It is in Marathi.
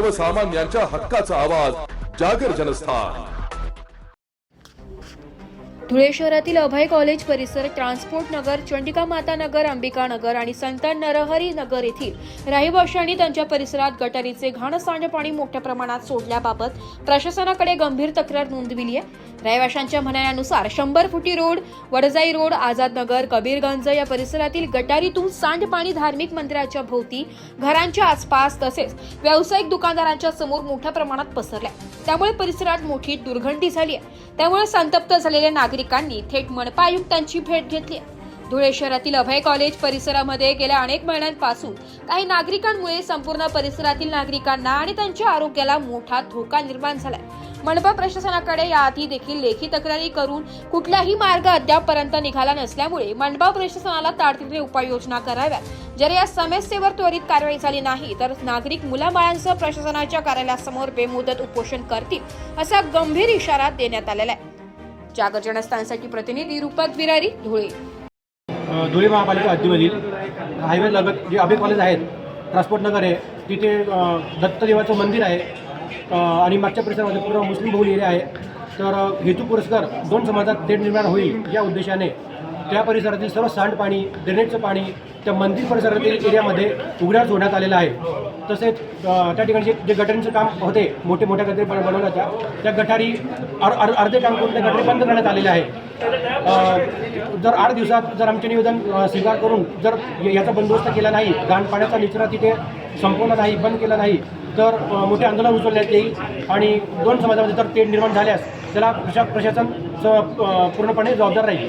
सर्वसामान्यांच्या हक्काचा आवाज जागर जनस्थान. धुळे शहरातील अभय कॉलेज परिसर ट्रान्सपोर्ट नगर चंडिका माता नगर अंबिका नगर आणि संत नरहरी नगर येथील रहिवाशांनी त्यांच्या परिसरात गटारीचे घाण सांडपाणी मोठ्या प्रमाणात सोडल्याबाबत प्रशासनाकडे गंभीर तक्रार नोंदविली आहे. रहिवाशांच्या म्हणण्यानुसार शंभर फुटी रोड वडजाई रोड आझाद नगर कबीरगंज या परिसरातील गटारीतून सांडपाणी धार्मिक मंदिराच्या भोवती घरांच्या आसपास तसेच व्यावसायिक दुकानदारांच्या समोर मोठ्या प्रमाणात पसरल्या त्यामुळे परिसरात मोठी दुर्गंधी झाली आहे त्यामुळे संतप्त झालेल्या नागरिकांनी थेट मनपा आयुक्तांची भेट घेतली आहे. धुळे शहरातील अभय कॉलेज परिसरामध्ये गेल्या अनेक महिन्यांपासून काही नागरिकांमुळे संपूर्ण परिसरातील नागरिकांना आणि त्यांच्या आरोग्याला मोठा धोका निर्माण झालाय. मनपा प्रशासनाकडे याआधी देखील लेखी तक्रारी करून कुठलाही मार्ग अद्यापपर्यंत निघाला नसल्यामुळे मनपा प्रशासनाला तातडीने उपाययोजना कराव्यात. जर या समस्येवर त्वरित कारवाई झाली नाही तर नागरिक मुलाबाळांसह प्रशासनाच्या कार्यालयासमोर बेमुदत उपोषण करतील असा गंभीर इशारा देण्यात आलेला आहे. जागर जनस्थानसाठी प्रतिनिधी रूपक विरारी धुळे. धुळे महापालिका हद्दीमधील हायवे लगत जे अभय कॉलेज आहेत ट्रान्सपोर्ट नगर आहे तिथे दत्तदेवाचं मंदिर आहे आणि मागच्या परिसरामध्ये पूर्ण मुस्लिम बहुल एरिया आहे. तर हेतू पुरस्कार दोन समाजात देण निर्माण होईल या उद्देशाने त्या परिसरातील सर्व सांडपाणी ड्रेनेजचं पाणी त्या मंदिर परिसरातील एरियामध्ये उघड्या सोडण्यात आलेलं आहे. तसेच त्या ठिकाणी जे जे गटारींचं काम होते मोठे मोठ्या गटारी बनवल्या त्या त्या गटारी अर अर्धे काम करून त्या गटारी बंद करण्यात आलेल्या आहे जर आठ दिवसात जर आमचे निवेदन स्वीकार करून जर याचा बंदोबस्त केला नाही घाणपाण्याचा निचरा तिथे संपवला नाही बंद केला नाही तर मोठे आंदोलन उचलण्यात येईल आणि दोन समाजामध्ये जर तेढ निर्माण झाल्यास त्याला प्रशा प्रशासन पूर्णपणे जबाबदार राहील.